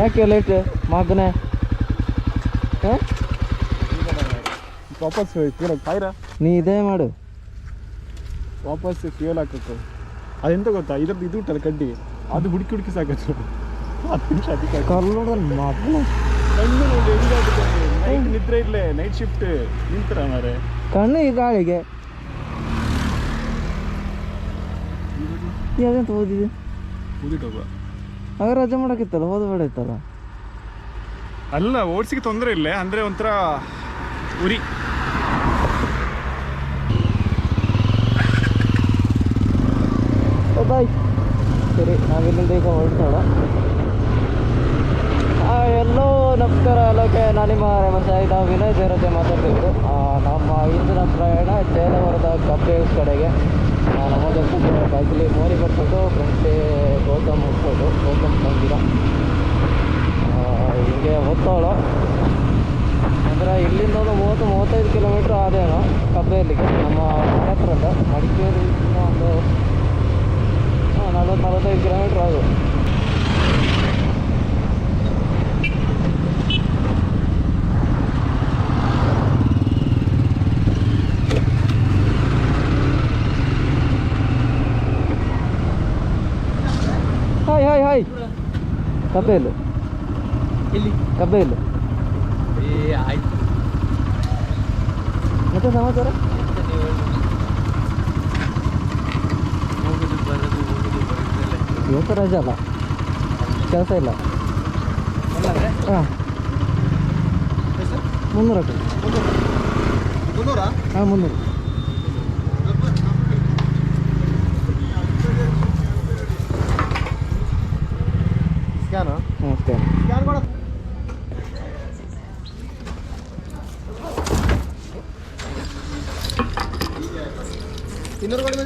ಯಾಕೆ ಲೇಟ್ ಮಗನೇ ವಾಪಸ್ ಫ್ಯೂಲ್ ನೀ ಇದೇ ಮಾಡು. ವಾಪಸ್ ಫ್ಯೂಲ್ ಹಾಕಬೇಕು ಅದೆಂತ ಗೊತ್ತಾ? ಇದ್ರದ್ದು ಇದು ಉಂಟಲ್ಲ ಕಡ್ಡಿ. ಅದು ಹುಡುಕಿ ಹುಡುಕಿ ಸಾಕತ್ತು ಹತ್ತು ನಿಮಿಷ ಅದಕ್ಕೆ ಕಣ್ಣು ನೋಡಿ ನೈಟ್ ನಿದ್ರೆ ಇಲ್ಲೇ ನೈಟ್ ಶಿಫ್ಟ್ ನಿಂತರ ಮಾರೆ ಕಣ್ಣು ಈ ಗಾಳಿಗೆ. ಯಾವ್ದಂತ ಓದಿದೆ ಆಗ ರಜೆ ಮಾಡೋಕ್ಕಿತ್ತಲ್ಲ ಬೇಡ ಇತ್ತಲ್ಲ? ಅಲ್ಲ ಓಡಿಸಿಗೆ ತೊಂದರೆ ಇಲ್ಲ. ಅಂದ್ರೆ ಒಂಥರ ಉರಿ. ಬಾಯ್ ಸರಿ ನಾವಿಲ್ಲಿಂದ ಈಗ ಹೊರಡ್ತಾಳ ನಮಸ್ಕಾರ ಎಲ್ಲಕ್ಕೆ ನಾನು ನಿಮ್ಮ ರೆಮಸಾಯಿದ ವಿನಯ್ ಜಯರತೆ ಮಾತಾಡ್ತಿದ್ರು ಆ, ನಮ್ಮ ಇಂದಿನ ಪ್ರಯಾಣ ಜಯನಗರದ ಕಪ್ಪೆ ಕಡೆಗೆ. ನಮ್ಮ ನಮ್ಮದಕ್ಕೂ ಬೈಕಲ್ಲಿ ಮೋರಿ ಬರ್ಬಿಟ್ಟು ಫ್ರೆಂಡ್ಲಿ ಗೌತಮ್ ಹೋಗ್ಬೋದು ಗೌತಮ್ ಬಂದಿರ ಹಿಂಗೆ ಹೋಗ್ತಾಳು ಅಂದರೆ ಇಲ್ಲಿಂದ ಒಂದು ಮೂವತ್ತು ಮೂವತ್ತೈದು ಕಿಲೋಮೀಟ್ರ್ ಆದೇನೋ ಕಬ್ಬೆಯಲ್ಲಿಗೆ ನಮ್ಮ ಮನೆ ಹತ್ರದ ಮಡಿಕೇರಿಯಿಂದ ಒಂದು ನಲ್ವತ್ತು ನಲ್ವತ್ತೈದು ಕಿಲೋಮೀಟ್ರ್ ಆಗೋದು. ಹಾಯ್ ಹಾಯ್ ಹಾಯ್ ಕಬ್ಬೆಯಲ್ಲಿ ಇಲ್ಲಿ ಕಬ್ಬೆಯಲ್ಲಿ ಏ ಆಯ್ತು ಮತ್ತೆ ಸಮಾಚಾರ ಹೋಗುದು ಬರೋದು ಹೋಗುದು ಬರೋದೆಲ್ಲ ಇವತ್ತು ರಜೆ ಅಲ್ಲ ಕೆಲಸ ಇಲ್ಲ ಹಾಂ ಮುನ್ನೂರು ಹಾಕಿ ಮುನ್ನೂರಾ ಹಾಂ ಮುನ್ನೂರು ಸ್ಕ್ಯಾನು ಹ್ಞೂ ಅಷ್ಟೇ ಸ್ಕ್ಯಾನ್ ಕೊಡ ಇನ್ನೂರು ಕಡಿಮೆ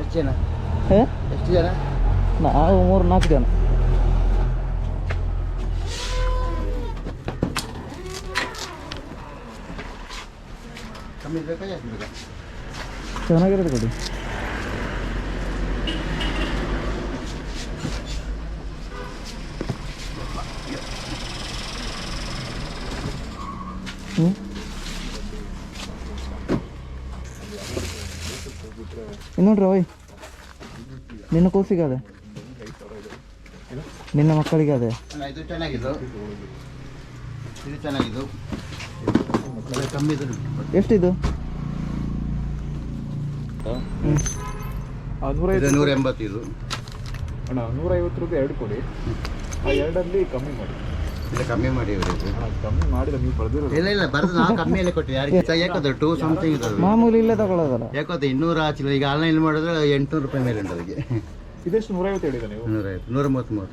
ಎಷ್ಟು ಜನ? ಹೇ? ಎಷ್ಟು ಜನ? ನಾವು ಮೂರು ನಾಲ್ಕು ಜನ. ಕಮ್ಮಿ ಬೇಕಾ? ಚೆನ್ನಾಗಿರೋದು ಕೊಡಿ. ಹ್ಞೂ ಇನ್ನೊಂಡ್ರಿ ಓಯ್ ನಿನ್ನ ಕೂಸಿಗೆ ಅದೇ. ನಿನ್ನ ಮಕ್ಕಳಿಗೆ ಅದೇ. ಇದು ಚೆನ್ನಾಗಿದ್ದು. ಇದು ಚೆನ್ನಾಗಿದ್ದು. ಎಷ್ಟಿದು? ನೂರ ಎಂಬತ್ತಿದು. ಅಣ್ಣ ನೂರೈವತ್ತು ರೂಪಾಯಿ ಎರಡು ಕೊಡಿ. ಆ ಎರಡಲ್ಲಿ ಕಮ್ಮಿ ಮಾಡಿ. ಇಲ್ಲ ಕಮ್ಮಿ ಮಾಡಿ ಕಮ್ಮಿ ಮಾಡಿದ ನೀವು ಪಡೆದಿರೋದು ಇಲ್ಲ ಇಲ್ಲ ಬರೋದು ನಾವು ಕಮ್ಮಿಯಲ್ಲೇ ಕೊಟ್ಟಿವಿ. ಯಾರಿಗೆ ಯಾಕಂದ್ರೆ ಟೂ ಸಮಥಿಂಗ್ ಇರೋದು ಮಾಮೂಲಿ ಇಲ್ಲೇ ತಗೊಳ್ಳೋದಲ್ಲ ಯಾಕಂದ್ರೆ ಇನ್ನೂರು ಆಚಿಲ್ಲ ಈಗ ಆನ್ಲೈನ್ ಮಾಡಿದ್ರೆ ಎಂಟುನೂರು ರೂಪಾಯಿ ಮೇಲೆ ಉಂಟು ಅದಕ್ಕೆ. ಇದೆಷ್ಟು ನೂರೈವತ್ತು ಹೇಳಿದ ನೀವು? ನೂರೈವತ್ತು ನೂರ ಮಾಡ್ಕೊಡು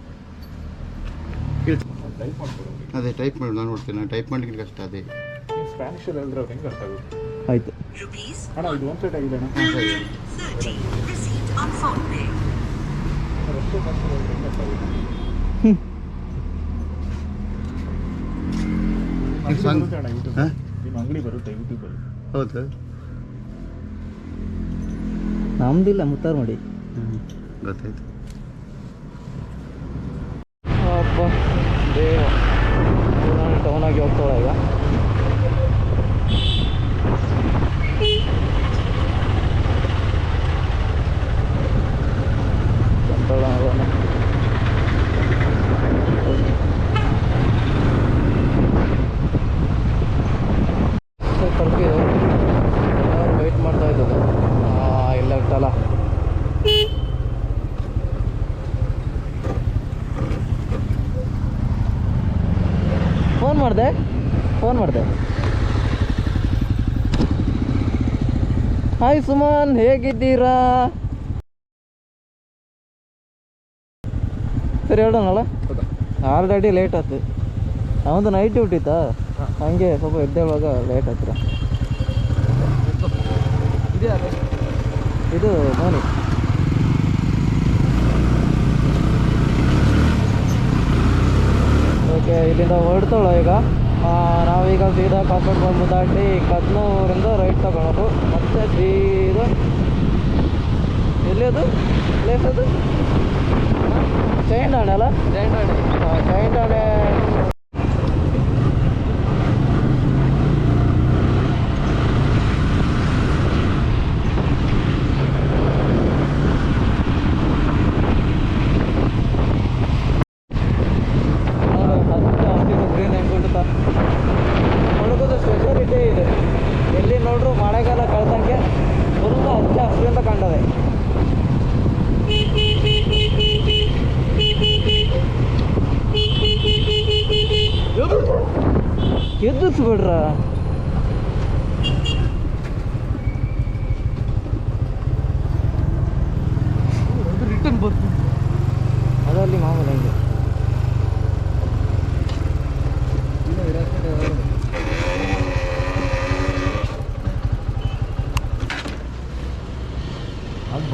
ಅದೇ ಟೈಪ್ ಮಾಡಿ ನಾನು ನೋಡ್ತೀನಿ. ನಾನು ಟೈಪ್ ಮಾಡಲಿಕ್ಕೆ ಕಷ್ಟ ಅದೇ. ಹೇಳಿದ್ರೆ ಹೆಂಗೆ ಅರ್ಥ ಆಗುತ್ತೆ? ಆಯಿತು. ಅಣ್ಣ ಇದು ಒಂದು ಸೈಡ್ ಆಗಿದೆ ಅಣ್ಣ 30 received on phone pay. ಅಷ್ಟೇ ಕಷ್ಟ ಹೆಂಗೆ ಅರ್ಥ ಆಗುತ್ತೆ ಈಗ ಅಂಗಡಿ ಸಂಗ್- ಬರುತ್ತೆ ಯೂಟ್ಯೂಬಲ್ಲಿ ಹೌದು? ನಮ್ದಿಲ್ಲ ಮುತ್ತಾರು ಮಾಡಿ. ಗೊತ್ತಾಯ್ತು. ಅಪ್ಪ ದೇವ ನಾನು ಟೌನ್ ಆಗಿ ಹೋಗ್ತಾಳೆ ಈಗ? ಹಾಯ್ ಸುಮನ್ ಹೇಗಿದ್ದೀರಾ? ಸರಿ, ಹೇಳೋಣಲ್ಲ? ಆಲ್ರೆಡಿ ಲೇಟ್ ಆಯ್ತು. ಅವನದು ನೈಟ್ ಡ್ಯೂಟಿ ಇತ್ತಾ ಹಂಗೆ ಸ್ವಲ್ಪ ಎದ್ದೇಳುವಾಗ ಲೇಟ್ ಆಯ್ತು ಇದು ಮೋನಿ ಓಕೆ ಇಲ್ಲಿಂದ ಹೊರಡ್ತಾಳ ಈಗ? ನಾವೀಗ ಸೀದಾ ಕಾಪಟ್ ಬಂದು ದಾಟಿ ಕದ್ನೂರಿಂದ ರೈಟ್ ತಗೊಳೋದು. ಮತ್ತೆ ಸೀದಾ ಎಲ್ಲಿ ಅದು? ಪ್ಲೇಸ್ ಅದು ಚೈಂಡಾಣೆ ಅಲ್ಲ? ಚೈಂಡಾಣೆ ಚೈಂಡಾಣೆ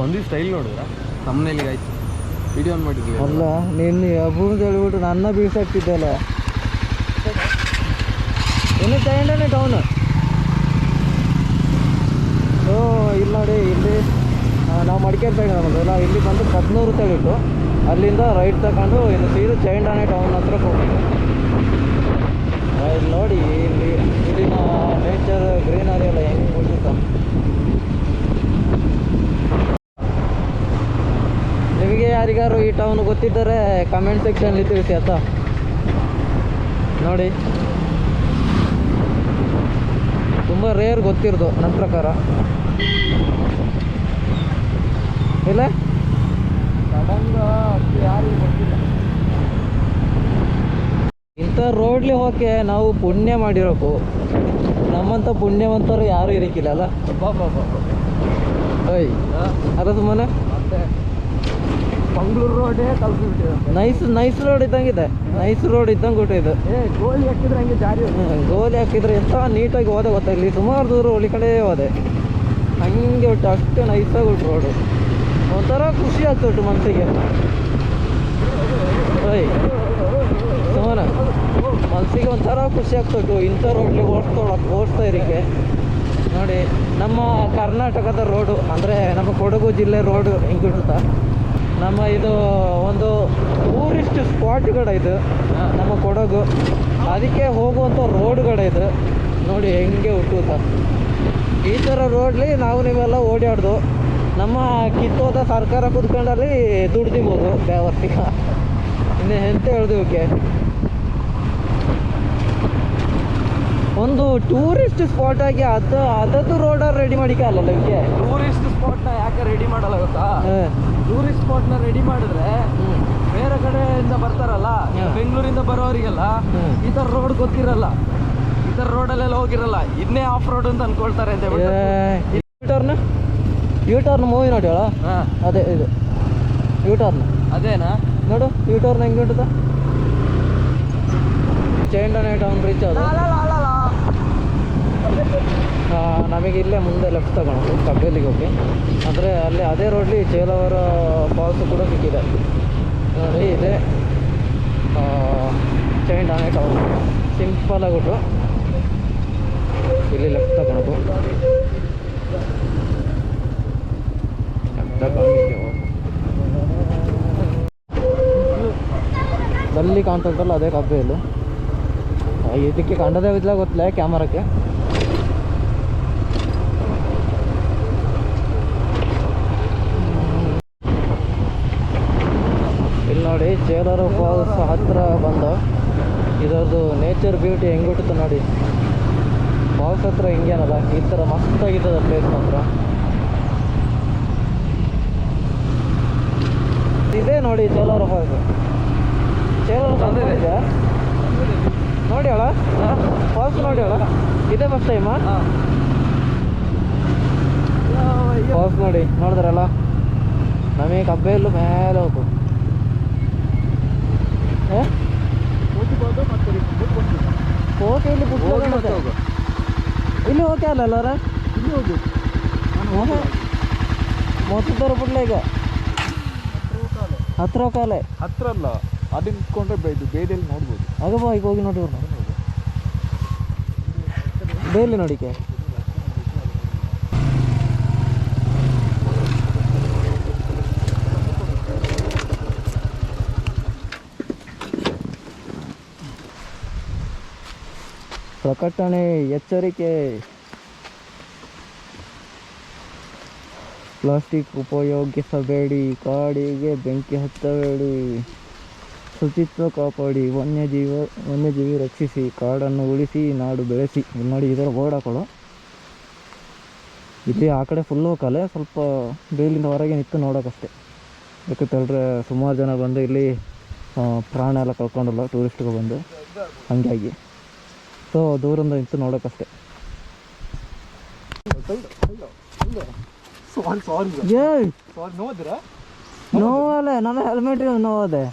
ಬಂದು ಸ್ಟೈಲ್ ನೋಡಿದ್ರ? ತಮ್ಮನೇಲಿಗೆ ಆಯ್ತು. ವಿಡಿಯೋ ಆನ್ ಮಾಡಿದ್ವಿ ಅಲ್ಲ, ನಿನ್ನ ಹಬ್ಬದ ಹೇಳ್ಬಿಟ್ಟು ನನ್ನ ಬೀಳ್ಸಾಕ್ತಿದ್ದೆ ಅಲ್ಲ ಇನ್ನು ತಗೊಂಡೇ ಟೌನ್ ಓ, ಇಲ್ಲಿ ನೋಡಿ, ಇಲ್ಲಿ ನಾವು ಮಡಿಕೇರಿ ಸೈಡ್ ನಾವು ಇಲ್ಲಿ ಬಂದು ಕದ್ನೂರು ತೆಗಿಟ್ಟು ಅಲ್ಲಿಂದ ರೈಟ್ ತಗೊಂಡು ಇನ್ನು ಸೀರು ಚೈಂಡಾನೆ ಟೌನ್ ಹತ್ರ ಹೋಗ್ತೀವಿ ಇಲ್ಲಿ ನೋಡಿ, ಇಲ್ಲಿ, ಇಲ್ಲಿನ ನೇಚರ್ ಗ್ರೀನರಿ ಎಲ್ಲ ಹೆಂಗೆ ಉಳಿಸುತ್ತ ನಿಮಗೆ ಟೌನ್ ಗೊತ್ತಿದ್ದರೆ ಕಮೆಂಟ್ ಸೆಕ್ಷನ್ಲಿ ತಿಳಿಸಿ ಆಯ್ತಾ? ನೋಡಿ. ತುಂಬ ರೇರ್ ಗೊತ್ತಿರೋದು ನನ್ನ ಪ್ರಕಾರ. ಇಲ್ಲ? ಇಂಥ ರೋಡ್ಲಿ ಹೋಗಕ್ಕೆ ನಾವು ಪುಣ್ಯ ಮಾಡಿರೋಕು ನಮ್ಮಂಥ ಪುಣ್ಯವಂತರು ಯಾರು ಇರಕ್ಕಿಲ್ಲ ಅಲ್ಲ? ಓಯ್. ಮನೆ? ಸುಮ್ಮನೆ ಮತ್ತೆ? ಮಂಗಳೂರು ರೋಡ್ ತಲುಪಿಬಿಟ್ಟಿದೆ ನೈಸ್ ನೈಸ್ ರೋಡ್ ಇದ್ದಂಗಿದೆ ನೈಸ್ ರೋಡ್ ಇದ್ದಂಗೆ ಇದು. ಏ ಗೋಲಿ ಹಾಕಿದ್ರೆ ಹಂಗೆ ಜಾರಿ ಗೋಲಿ ಹಾಕಿದ್ರೆ ಎಂತ ನೀಟಾಗಿ ಹೋದೆ ಗೊತ್ತಾ ಇಲ್ಲಿ. ಸುಮಾರು ದೂರ ಹೋಳಿ ಕಡೆ ಹೋದೆ. ಹಂಗೆ ಉಂಟು ಅಷ್ಟು ನೈಸಾಗಿ ಉಂಟು ರೋಡು ಒಂಥರ ಖುಷಿ ಆಗ್ತುಂಟು ಮನಸ್ಸಿಗೆ. ಓಯ್ ಸುಮಾರ ಮನಸ್ಸಿಗೆ ಒಂಥರ ಖುಷಿ ಆಗ್ತುಂಟು ಇಂಥ ರೋಡ್ಲಿ ಓಡಿಸ್ತೋಳಕ್ಕೆ ಓಡಿಸ್ತಾ ಇರಿಕೆ ನೋಡಿ ನಮ್ಮ ಕರ್ನಾಟಕದ ರೋಡು ಅಂದರೆ ನಮ್ಮ ಕೊಡಗು ಜಿಲ್ಲೆ ರೋಡು ಹೆಂಗಿಡುತ್ತಾ ನಮ್ಮ ಇದು ಒಂದು ಟೂರಿಸ್ಟ್ ಸ್ಪಾಟ್ಗಳು ಇದು. ನಮ್ಮ ಕೊಡಗು. ಅದಕ್ಕೆ ಹೋಗುವಂಥ ರೋಡ್ಗಳು ಇದು. ನೋಡಿ ಹೆಂಗೆ ಹುಟ್ಟುತ್ತ ಈ ಥರ ರೋಡ್ಲಿ ನಾವು ನೀವೆಲ್ಲ ಓಡಾಡ್ದು ನಮ್ಮ ಕಿತ್ತೋದ ಸರ್ಕಾರ ಕುತ್ಕೊಂಡಲ್ಲಿ ದುಡ್ದಿಬೋದು ಬೇವರ್ತಿಗ ಇನ್ನು ಎಂತ ಹೇಳ್ದು ಇವಕ್ಕೆ ಒಂದು ಟೂರಿಸ್ಟ್ ಸ್ಪಾಟ್ ಆಗಿ ಅದು ಅದದ್ದು ರೋಡ್ ರೆಡಿ ಮಾಡಿಕ ಅಲ್ಲಲ್ಲ ಇವಕ್ಕೆ ಟೂರಿಸ್ಟ್ ಸ್ಪಾಟ್ನ ಯಾಕೆ ರೆಡಿ ಮಾಡಲ್ಲ ಗೊತ್ತಾ? ಟೂರಿಸ್ಟ್ ಸ್ಪಾಟ್ನ ರೆಡಿ ಮಾಡಿದ್ರೆ ಬೇರೆ ಕಡೆಯಿಂದ ಬರ್ತಾರಲ್ಲ ಬೆಂಗಳೂರಿಂದ ಬರೋರಿಗೆಲ್ಲ. ಈ ಥರ ರೋಡ್ ಗೊತ್ತಿರಲ್ಲ. ಈ ಥರ ರೋಡಲ್ಲೆಲ್ಲ ಹೋಗಿರಲ್ಲ ಇನ್ನೇ ಆಫ್ ರೋಡ್ ಅಂತ ಅನ್ಕೊಳ್ತಾರೆ ಅಂತ ಹೇಳ್ಬಿಟ್ಟು. U turn U turn movie ನೋಡಿ ಹೇಳ ಹಾ. ಅದೇ ಇದು. ಯೂಟರ್ನ್ ಅದೇನಾ? ನೋಡು ಯೂಟರ್ನ್ ಹೆಂಗೆ ಉಂಟದ ಚೈಂಡನೆ ಟೌನ್ ರೀಚ್ ಅದು ನಮಗೆ ಇಲ್ಲೇ ಮುಂದೆ ಲೆಫ್ಟ್ ತಗೊಂಡು ಕಬ್ಬೇಲಿಗೆ ಹೋಗಿ. ಅಂದರೆ ಅಲ್ಲಿ ಅದೇ ರೋಡ್ಲಿ ಚೇಲವರ ಫಾಲ್ಸು ಕೂಡ ಸಿಕ್ಕಿದೆ. ನೋಡಿ, ಇದೆ. ಚೈಂಡಾನೆ ಟೌನ್ ಸಿಂಪಲ್ ಆಗಿಬಿಟ್ಟು ಇಲ್ಲಿ ಲೆಫ್ಟ್ ತಗೊಳೋದು. ಅಲ್ಲಿ ಕಾಣ್ತಂತಲ್ಲ ಅದೇ ಕಬ್ಬೆಯಲ್ಲಿ ಇದಕ್ಕೆ ಕಂಡದೇ ಇದ್ಲ ಗೊತ್ತಿಲ್ಲ ಕ್ಯಾಮರಕ್ಕೆ ಇಲ್ಲಿ ಫಾಲ್ಸ್ ಹತ್ತಿರ ಬಂದ. ಇದರದ್ದು ನೇಚರ್ ಬ್ಯೂಟಿ ಹೆಂಗುಟ್ಟಿತು ನೋಡಿ. ಫಾಲ್ಸ್ ಹತ್ರ ಹಿಂಗೇನಲ್ಲ ಈ ಥರ ಮಸ್ತಾಗಿದ್ದದ ಪ್ಲೇಸ್ ಮಾತ್ರ. ಇದೇ ನೋಡಿ ಚೇಲರ ಫಾಲ್ಸ್ ಚೇಲರ ಫಾಲ್ಸ್ ಬಂದಿದೆ. ನೋಡಿ ಅಳ. ಫಾಲ್ಸ್ ನೋಡಿ ಅಳ. ಇದೇ ಫಸ್ಟ್ ಟೈಮಾ ಫಾಲ್ಸ್ ನೋಡಿ ನೋಡಿದ್ರಲ್ಲ? ನಮಗೆ ಕಬ್ಬೆಲ್ಲೂ ಮೇಲೆ ಹೋಗು? ಓಕೆ ಇಲ್ಲಿ ಬುಕ್. ಇಲ್ಲಿ ಓಕೆ ಅಲ್ಲ ಅಲ್ಲಾರ? ಇಲ್ಲಿ ಹೋಗಿ. ಮೊತ್ತದವ್ರ ಬಿಡ್ಲ ಈಗ? ಹತ್ರ ಕಾಲೆ. ಹತ್ರ ಅಲ್ಲ ಅದು ನಿಂತ್ಕೊಂಡ್ರೆ ಇದು ಬೇಲಿಯಲ್ಲಿ ನೋಡ್ಬೋದು. ಆಗ ಬಾ ಈಗ ಹೋಗಿ ನೋಡಿ ಬೇಲಿ ನೋಡಿಕೆ? ಪ್ರಕಟಣೆ ಎಚ್ಚರಿಕೆ. ಪ್ಲಾಸ್ಟಿಕ್ ಉಪಯೋಗಿಸಬೇಡಿ ಕಾಡಿಗೆ ಬೆಂಕಿ ಹಚ್ಚಬೇಡಿ ಶುಚಿತ್ವ ಕಾಪಾಡಿ, ವನ್ಯಜೀವ, ವನ್ಯಜೀವಿ ರಕ್ಷಿಸಿ, ಕಾಡನ್ನು ಉಳಿಸಿ, ನಾಡು ಬೆಳೆಸಿ. ಇಲ್ಲಿ ನೋಡಿ, ಇದರ ಬೋರ್ಡ್ ಹಾಕೊಳ್ಳೋ. ಇಲ್ಲಿ ಆ ಕಡೆ ಫುಲ್ಲು ಕಲೆ, ಸ್ವಲ್ಪ ಬೇಲಿಂದ ಹೊರಗೆ ನಿಂತು ನೋಡೋಕ್ಕಷ್ಟೇ ಯಾಕಂತೇಳಿದ್ರೆ ಸುಮಾರು ಜನ ಬಂದು ಇಲ್ಲಿ ಪ್ರಾಣ ಎಲ್ಲ ಕಳ್ಕೊಂಡಲ್ಲ ಟೂರಿಸ್ಟ್ಗೆ ಬಂದು, ಹಂಗಾಗಿ. ಸೊ ದೂರಿಂದ ನಿಂತು ನೋಡೋಕ್ಕಷ್ಟೇ ನೋವಲ್ಲ ನನ್ನ ಹೆಲ್ಮೆಟ್ ನೋವದೆ.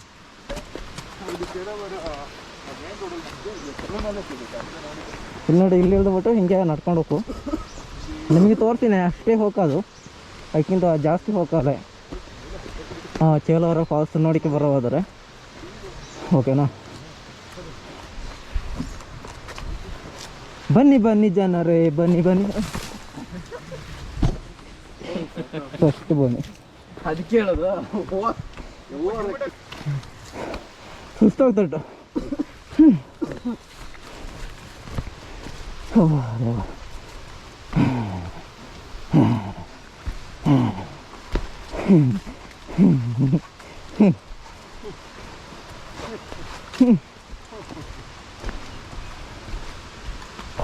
ಇಲ್ಲಿ ನೋಡಿ, ಇಲ್ಲಿ ಇಳ್ದುಬಿಟ್ಟು ಹಿಂಗೆ ನಡ್ಕೊಂಡು ಹೋಗು ನಿಮಗೆ ತೋರ್ತೀನಿ ಅಷ್ಟೇ ಹೋಗೋದು. ಅದಕ್ಕಿಂತ ಜಾಸ್ತಿ ಹೋಗಲ್ಲ ಹಾಂ ಚೇಲವರ ಫಾಲ್ಸ್ ನೋಡಿಕೆ ಬರೋ ಓಕೆನಾ ಬನ್ನಿ ಬನ್ನಿ ಜನರೇ ಬನ್ನಿ ಬನ್ನಿ ಫಸ್ಟ್ ಬನ್ನಿ ಅದಕ್ಕೆ ಹೇಳೋದು ಸುಸ್ತಾಗ್ತುಂಟು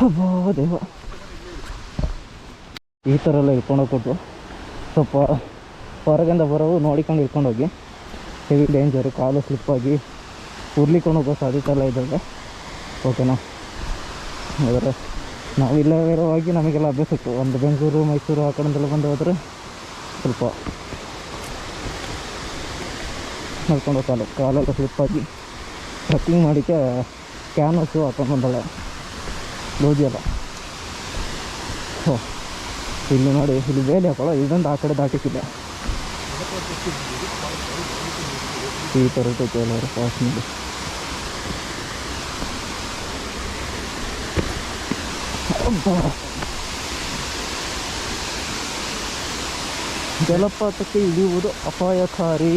ಅಬ್ಬಾ, ದೇವ. ಈ ಥರ ಎಲ್ಲ ಇಳ್ಕೊಂಡು ಹೋಗ್ಬಿಟ್ಟು ಸ್ವಲ್ಪ ಹೊರಗಿಂದ ಬರೋವು ನೋಡಿಕೊಂಡು ಇಳ್ಕೊಂಡೋಗಿ ಹೆವಿ ಡೇಂಜರು ಕಾಲು ಸ್ಲಿಪ್ಪಾಗಿ ಉರ್ಲಿಕೊಂಡು ಹೋಗೋ ಸಾಧ್ಯತೆ ಎಲ್ಲ ಇದ್ದಾವೆ ಓಕೆನಾ ಆದರೆ ನಾವು ಇರೋವಾಗಿ ನಮಗೆಲ್ಲ ಅಭ್ಯಾಸ ಇತ್ತು. ಒಂದು ಬೆಂಗಳೂರು, ಮೈಸೂರು ಆ ಕಡೆಯಿಂದೆಲ್ಲ ಬಂದು ಹೋದರೆ ಸ್ವಲ್ಪ ನಡ್ಕೊಂಡು ಕಾಲು ಕಾಲೆಲ್ಲ ಸ್ಲಿಪ್ಪಾಗಿ ಟ್ರಕ್ಕಿಂಗ್ ಮಾಡಿಕ್ಕೆ ಕ್ಯಾನ್ವಸ್ಸು ಹಾಕೊಂಡು ಬಂದಾಳೆ. ಲೋಜಿ ಎಲ್ಲ ಹೋ ಇಲ್ಲಿ ನೋಡಿ, ಇಲ್ಲಿ ಬೇಲಿ ಹಾಕೊಳ್ಳೋ, ಇದೊಂದು ಆ ಕಡೆ ದಾಟಿಸಿಲ್ಲ ಈ ಥರ ಎಲ್ಲರೂ ಪಾಸ್ ಅಬ್ಬಾ. ಜಲಪಾತಕ್ಕೆ ಇಳಿಯುವುದು ಅಪಾಯಕಾರಿ.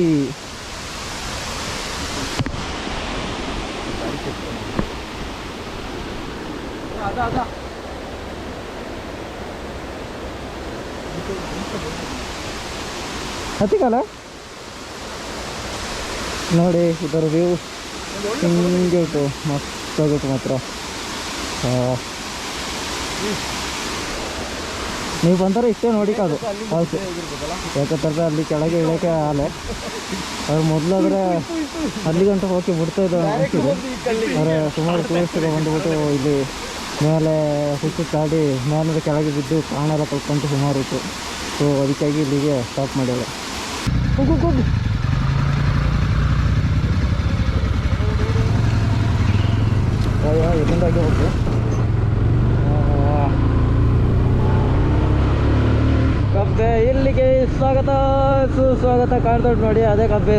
ಹತ್ತಿಕಲ್ಲ ನೋಡಿ ಇದರ ವ್ಯೂ ಹಿಂಗೆ ಉಂಟು ಮಸ್ತಾಗುತ್ತೆ ಮಾತ್ರ. ನೀವು ಬಂದರೆ ಇಷ್ಟೇ ನೋಡಿಕಾದು ಹೌದು. ಯಾಕಂತಂದ್ರೆ ಅಲ್ಲಿ ಕೆಳಗೆ ಇಳಕ್ಕೆ ಆಲೆ ಅವ್ರು ಮೊದಲಾದ್ರೆ ಅಲ್ಲಿ ಗಂಟೆ ಹೋಗಿ ಬಿಡ್ತಾ ಇದ್ದ ಅನಿಸಿದೆ. ಆದರೆ ಸುಮಾರು ಟೂರಿಸ್ಟ್ಗಳು ಬಂದುಬಿಟ್ಟು ಇಲ್ಲಿ ಮೇಲೆ ಕಾಡಿ ಮೇಲೆ ಕೆಳಗೆ ಬಿದ್ದು ಕಲ್ಕೊಂಡು ಸುಮಾರು ಇತ್ತು. ಸೊ ಅದಕ್ಕಾಗಿ ಇಲ್ಲಿಗೆ ಸ್ಟಾಪ್ ಮಾಡಿಲ್ಲ ಹೋಗು ಹೋಗು ಎಲ್ಲಿಂದಾಗಿ ಹೋಗು ಕಬ್ಬೆ ಇಲ್ಲಿಗೆ ಸ್ವಾಗತ. ಸುಸ್ವಾಗತ ಕಾಣ್ತೊಟ್ಟು ನೋಡಿ, ಅದೇ ಕಬ್ಬೆ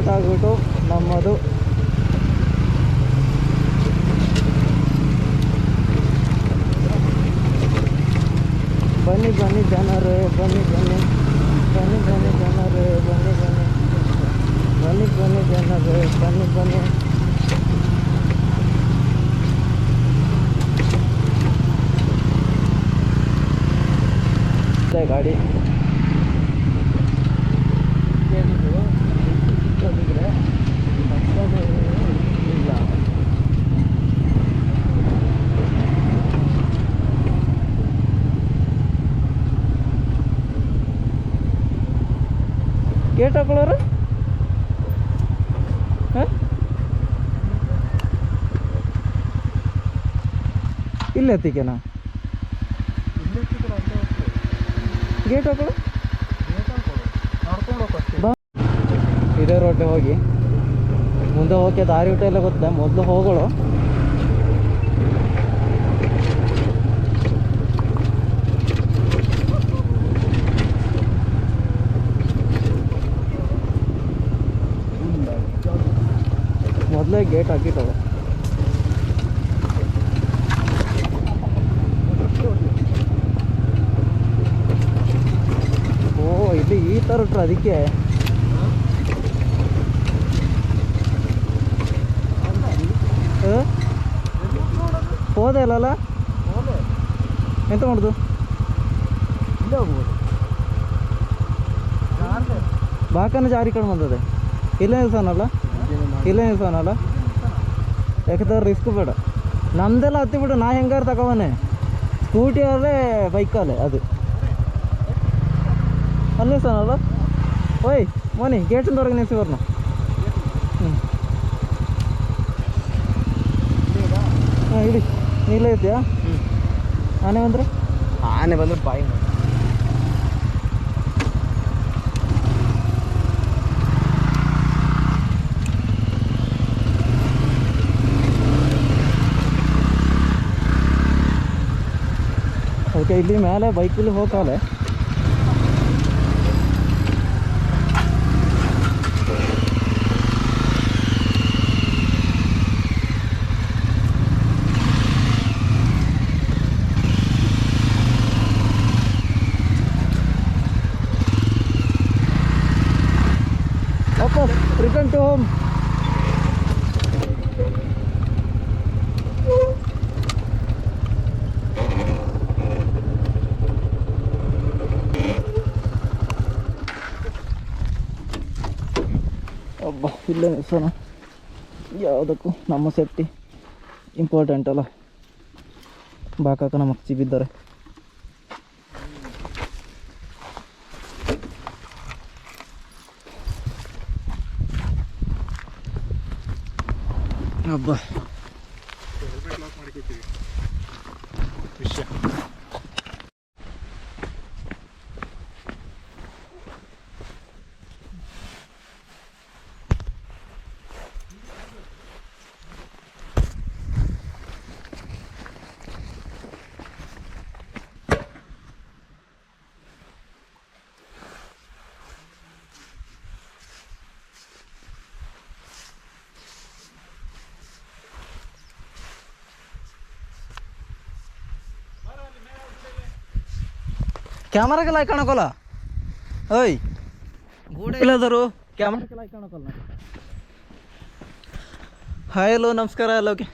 ಸ್ಟಾರ್ಟ್ ಆಗಿಬಿಟ್ಟು ನಮ್ಮದು ಬನ್ನಿ ಬನ್ನಿ ಜನರೇ ಬನ್ನಿ ಬನ್ನಿ ಬನ್ನಿ ಬನ್ನಿ ಜನರೇ ಬನ್ನಿ ಬನ್ನಿ ಬನ್ನಿ ಬನ್ನಿ ಜನರೇ ಬನ್ನಿ ಬನ್ನಿ ಇದೆ ಗೇಟ್ ಹಾಕೊಳ್ಳೋರು? ಹಾಂ? ಇಲ್ಲ ಹತ್ತಿಕೆನಾ ಗೇಟ್ ಹಾಕೊಳ್ಳೋ ಇದೇ ರೋಟೆ ಹೋಗಿ. ಮುಂದೆ ಹೋಗಿ ದಾರಿ ಊಟ ಎಲ್ಲ ಗೊತ್ತಿಲ್ಲ. ಮೊದಲು ಹೋಗೋಳು. ಮೊದಲೇ ಗೇಟ್ ಹಾಕಿಟ್ಟವೆ ಓ ಇಲ್ಲಿ ಈ ಥರ ಇಟ್ರು ಅದಕ್ಕೆ? ಆ? ಹೋದೆ ಅಲ್ಲಲ್ಲ? ಎಂತ ಮಾಡುದು? ಇಲ್ಲೇ ಹೋಗ್ಬೋದು ಬಾಕನ ಜಾರಿ ಕಡೆ ಬಂದದೆ. ಇಲ್ಲೇ ನಿಲ್ಸಾನಲ್ಲ ಇಲ್ಲೇ ನಿಲ್ಸಾನಲ್ಲ ಯಾಕಂದ್ರೆ ರಿಸ್ಕ್ ಬೇಡ ನಮ್ದೆಲ್ಲ ಹತ್ತಿ ಬಿಡು ನಾ ಹೆಂಗಾರು ತಗೋವನೆ ಸ್ಕೂಟಿ ಅಲ್ಲೇ ಬೈಕಲ್ಲೇ ಅದು ಅಲ್ಲಿ ನಿಲ್ಸಾನಲ್ಲ ಓಯ್ ಮೋನಿ ಗೇಟಿಂದವರೆಗೆ ನಿಲ್ಸಿ ಬರ್ನು ಹ್ಞೂ ಹಾಂ ಇಡಿ ನೀಲೇ ಇದೆಯಾ ಆನೆ ಬಂದರೆ ಆನೆ ಬಂದರೆ ಬಾಯಿ ಓಕೆ ಇಲ್ಲಿ ಮೇಲೆ ಬೈಕಲ್ಲಿ ಹೋಗಲ್ಲ ವಾಪಸ್ ರಿಟರ್ನ್ ಟು ಹೋಮ್ ಒಬ್ಬ ಇಲ್ಲೇ ನಿಲ್ಸೋಣ ಯಾವುದಕ್ಕೂ ನಮ್ಮ ಸೇಫ್ಟಿ ಇಂಪಾರ್ಟೆಂಟ್ ಅಲ್ಲ. ಬಾಕಾಕ ನಮ್ಮ ಅಕ್ಕಿ ಬಿದ್ದಾರೆ ಅಬ್ಬ. ಕ್ಯಾಮರಾಗೆಲ್ಲ ಹಾಕೋಣಕಲ್ಲ ಓಯ್. ಇಲ್ಲದರು ಕ್ಯಾಮ್ರಾಗೆಲ್ಲ ಹಾಕೋಣಕಲ್ಲ ಹಾಯ್ ಹಲೋ ನಮಸ್ಕಾರ ಹಲೋ ಓಕೆ